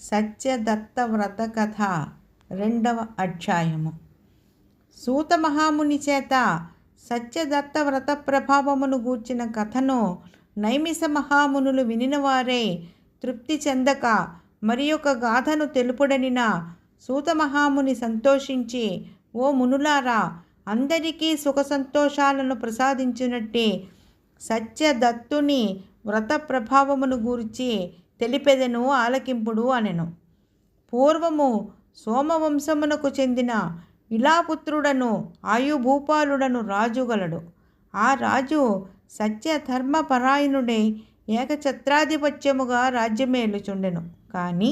సత్యదత్త వ్రత కథ రెండవ అధ్యాయము. సూత మహాముని చేత సత్యదత్త వ్రత ప్రభావమును గూర్చిన కథను నైమిష మహామునులు వినినవారే తృప్తి చెందక మరి ఒక గాథను తెలుపుడనిన సూత మహాముని సంతోషించి ఓ మునులారా అందరికీ సుఖ సంతోషాలను ప్రసాదించినట్టే సత్యదత్తుని వ్రత ప్రభావమును గూర్చి తెలిపెదెను ఆలకింపుడు అనెను. పూర్వము సోమవంశమునకు చెందిన ఇలాపుత్రుడను ఆయుభూపాలుడను రాజుగలడు ఆ రాజు సత్యధర్మపరాయణుడై ఏకఛత్రాధిపత్యముగా రాజ్యమేలుచుండెను. కానీ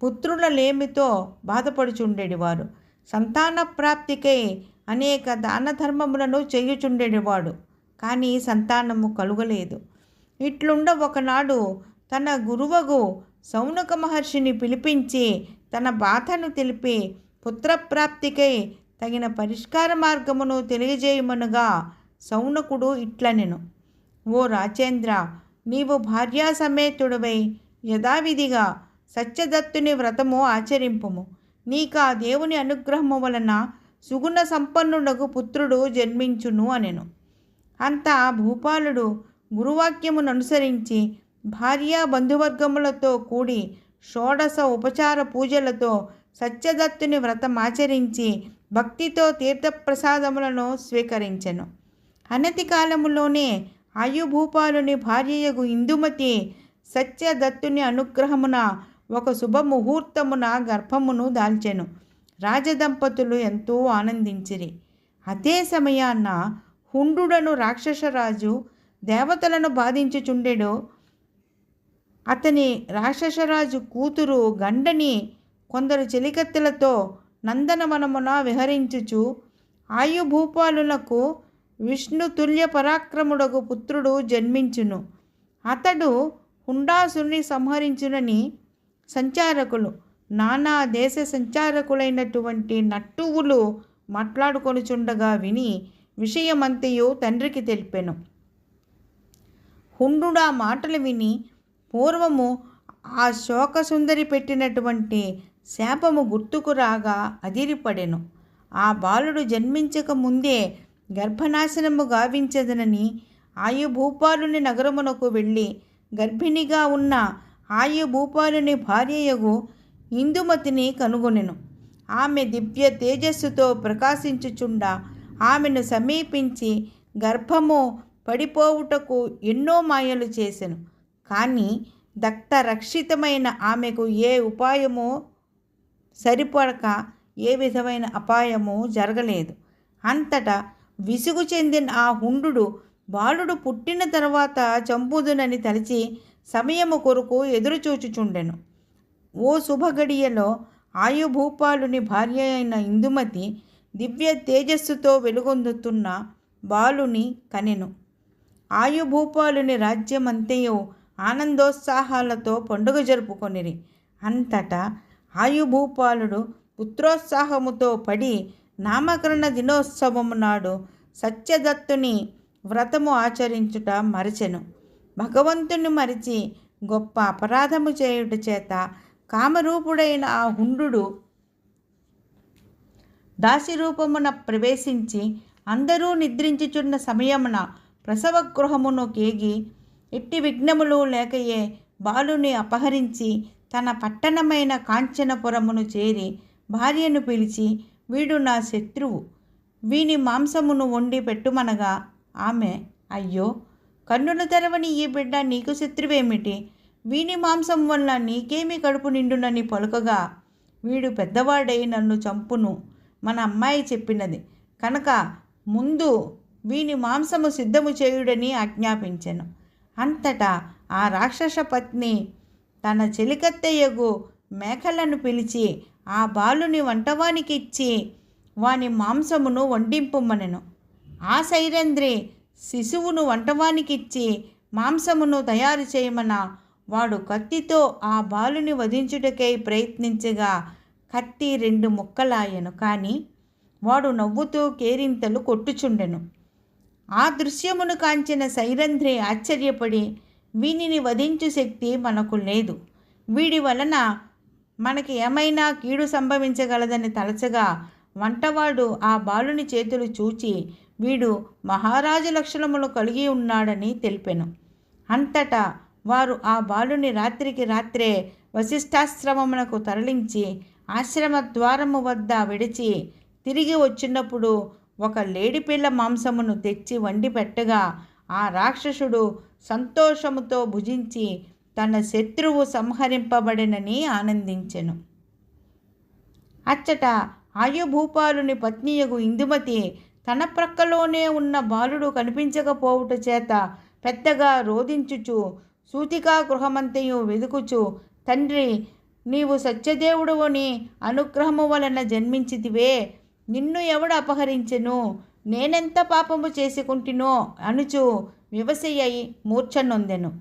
పుత్రుల లేమితో బాధపడుచుండేటివారు సంతాన ప్రాప్తికై అనేక దాన ధర్మములను చేయుచుండేటివాడు కానీ సంతానము కలుగలేదు. ఇట్లుండ ఒకనాడు తన గురువగు సౌనక మహర్షిని పిలిపించి తన బాధను తెలిపి పుత్రప్రాప్తికై తగిన పరిష్కార మార్గమును తెలియజేయమనుగా సౌనకుడు ఇట్లనెను. ఓ రాజేంద్ర నీవు భార్యాసమేతుడివై యథావిధిగా సత్యదత్తుని వ్రతము ఆచరింపుము. నీకు ఆ దేవుని అనుగ్రహము వలన సుగుణ సంపన్నుడకు పుత్రుడు జన్మించును అనెను అంతా భూపాలుడు గురువాక్యమును అనుసరించి భార్యా బంధువర్గములతో కూడి షోడశ ఉపచార పూజలతో సత్యదత్తుని వ్రతం ఆచరించి భక్తితో తీర్థప్రసాదములను స్వీకరించెను. అనతి కాలములోనే ఆయుభూపాలుని భార్యయగు ఇందుమతి సత్యదత్తుని అనుగ్రహమున ఒక శుభముహూర్తమున గర్భమును దాల్చెను. రాజదంపతులు ఎంతో ఆనందించిరి. అదే సమయాన హుండుడను రాక్షసరాజు దేవతలను బాధించుచుండెడు అతని రాక్షసరాజు కూతురు గండని కొందరు చెలికత్తెలతో నందనవనమున విహరించుచు ఆయుభూపాలులకు విష్ణుతుల్య పరాక్రముడకు పుత్రుడు జన్మించును. అతడు హుండాసుని సంహరించునని సంచారకులు నానా దేశ సంచారకులైనటువంటి నట్టువులు మాట్లాడుకొనుచుండగా విని విషయమంతయు తండ్రికి తెలిపెను. హుండుడా మాటలు విని పూర్వము ఆ శోకసుందరి పెట్టినటువంటి శాపము గుర్తుకు రాగా అదిరిపడెను. ఆ బాలుడు జన్మించక ముందే గర్భనాశనము గావించదనని ఆయుభూపాలుని నగరమునకు వెళ్ళి గర్భిణిగా ఉన్న ఆయుభూపాలుని భార్యయగు ఇందుమతిని కనుగొనెను. ఆమె దివ్య తేజస్సుతో ప్రకాశించుచుండ ఆమెను సమీపించి గర్భము పడిపోవుటకు ఎన్నో మాయలు చేసెను. కానీ దత్త రక్షితమైన ఆమెకు ఏ ఉపాయమో సరిపడక ఏ విధమైన అపాయము జరగలేదు. అంతటా విసుగు చెందిన ఆ హుండు బాలుడు పుట్టిన తర్వాత చంపుదునని తలిచి సమయము కొరకు ఎదురుచూచుచుండెను. ఓ శుభగడియలో ఆయుభూపాలుని భార్య అయిన ఇందుమతి దివ్య తేజస్సుతో వెలుగొందుతున్న బాలుని కనెను. ఆయుభూపాలుని రాజ్యమంతయు ఆనందోత్సాహాలతో పండుగ జరుపుకొనిరి. అంతటా ఆయుభూపాలుడు పుత్రోత్సాహముతో పడి నామకరణ దినోత్సవము నాడు సత్యదత్తుని వ్రతము ఆచరించుట మరచెను. భగవంతుని మరిచి గొప్ప అపరాధము చేయుట చేత కామరూపుడైన ఆ హుండు దాసిరూపమున ప్రవేశించి అందరూ నిద్రించుచున్న సమయమున ప్రసవ గృహమును కేగి ఎట్టి విఘ్నములు లేకయే బాలుని అపహరించి తన పట్టణమైన కాంచనపురమును చేరి భార్యను పిలిచి వీడు నా శత్రువు. వీని మాంసమును వండి పెట్టుమనగా ఆమె అయ్యో కన్నులు తెరవని ఈ బిడ్డ నీకు శత్రువేమిటి? వీని మాంసం వల్ల నీకేమి కడుపు నిండునని పలుకగా వీడు పెద్దవాడై నన్ను చంపును. మన అమ్మాయి చెప్పినది. కనుక ముందు వీని మాంసము సిద్ధము చేయుడని ఆజ్ఞాపించెను. అంతటా ఆ రాక్షస పత్ని తన చెలికత్తయ్యగు మేకలను పిలిచి ఆ బాలుని వంటవానికి ఇచ్చి వాని మాంసమును వండింపుమనెను ఆ శైరేంద్రి శిశువును వంటవానికిచ్చి మాంసమును తయారు చేయమన వాడు కత్తితో ఆ బాలుని వధించుటకై ప్రయత్నించగా కత్తి రెండు ముక్కలాయను. కానీ వాడు నవ్వుతూ కేరింతలు కొట్టుచుండెను. ఆ దృశ్యమును కాంచిన సైరంధ్రి ఆశ్చర్యపడి వీనిని వధించు శక్తి మనకు లేదు. వీడి వలన మనకి ఏమైనా కీడు సంభవించగలదని తలచగా వంటవాడు ఆ బాలుని చేతులు చూచి వీడు మహారాజు లక్షణములు కలిగి ఉన్నాడని తెలిపెను. అంతటా వారు ఆ బాలుని రాత్రికి రాత్రే వశిష్ఠాశ్రమమునకు తరలించి ఆశ్రమ ద్వారము వద్ద విడిచి తిరిగి వచ్చినప్పుడు ఒక లేడిపిల్ల మాంసమును తెచ్చి వండి పెట్టగా ఆ రాక్షసుడు సంతోషముతో భుజించి తన శత్రువు సంహరింపబడినని ఆనందించెను. అచ్చట ఆయుభూపాలుని పత్నియగు ఇందుమతి తన ప్రక్కలోనే ఉన్న బాలుడు కనిపించకపోవుట చేత పెద్దగా రోధించుచు సూతికా గృహమంతయు వెదుకుచు తండ్రి నీవు సత్యదేవుడువని అనుగ్రహము వలన జన్మించితివే నిన్ను ఎవడు అపహరించెను? నేనెంత పాపము చేసుకుంటినో అనుచు వివసయ్యి మూర్ఛనొందెను.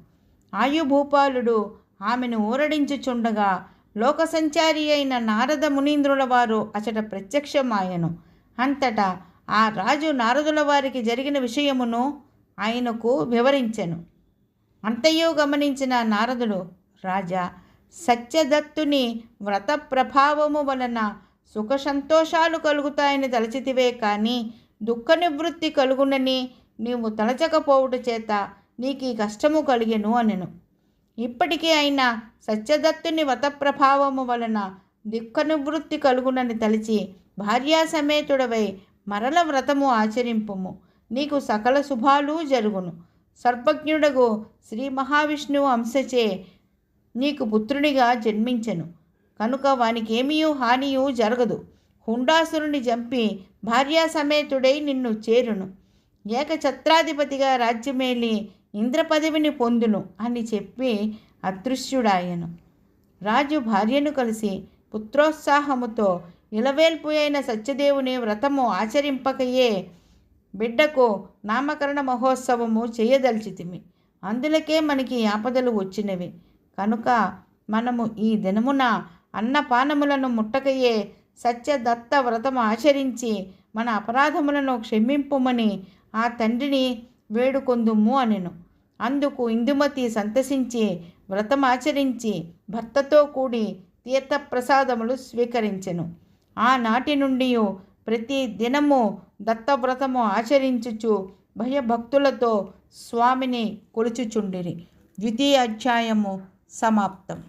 ఆయుభూపాలుడు ఆమెను ఊరడించుచుండగా లోక సంచారి అయిన నారద మునీంద్రుల వారు అచట ప్రత్యక్షమాయను. అంతటా ఆ రాజు నారదుల వారికి జరిగిన విషయమును ఆయనకు వివరించెను. అంతయో గమనించిన నారదుడు రాజా సత్యదత్తుని వ్రత ప్రభావము వలన సుఖ సంతోషాలు కలుగుతాయని తలచితివే కానీ దుఃఖ నివృత్తి కలుగునని నీవు తలచకపోవుట చేత నీకు ఈ కష్టము కలిగెను అనెను. ఇప్పటికీ అయినా సత్యదత్తుని వ్రత ప్రభావము వలన దుఃఖ నివృత్తి కలుగునని తలిచి భార్యాసమేతుడవై మరల వ్రతము ఆచరింపుము. నీకు సకల శుభాలు జరుగును. సర్వజ్ఞుడగు శ్రీ మహావిష్ణువు అంశచే నీకు పుత్రునిగా జన్మించెను. కనుక వానికేమీయూ హానియూ హానియు జరగదు హుండాసురుని చంపి భార్యాసమేతుడై నిన్ను చేరును. ఏకఛత్రాధిపతిగా రాజ్యమేలి ఇంద్రపదవిని పొందును అని చెప్పి అదృశ్యుడాయను. రాజు భార్యను కలిసి పుత్రోత్సాహముతో ఇలవేల్పు అయిన సత్యదేవుని వ్రతము ఆచరింపకయే బిడ్డకు నామకరణ మహోత్సవము చేయదలిచితిమి. అందులకే మనకి ఆపదలు వచ్చినవి. కనుక మనము ఈ దినమున అన్నపానములను ముట్టకయే సత్యదత్త వ్రతము ఆచరించి మన అపరాధములను క్షమింపుమని ఆ తండ్రిని వేడుకొందుము అనెను. అందుకు ఇందుమతి సంతసించి వ్రతమాచరించి భర్తతో కూడి తీర్థప్రసాదములు స్వీకరించెను. ఆనాటి నుండి ప్రతి దినము దత్తవ్రతము ఆచరించుచు భయభక్తులతో స్వామిని కొలుచుచుండిరి. ద్వితీయ అధ్యాయము సమాప్తం.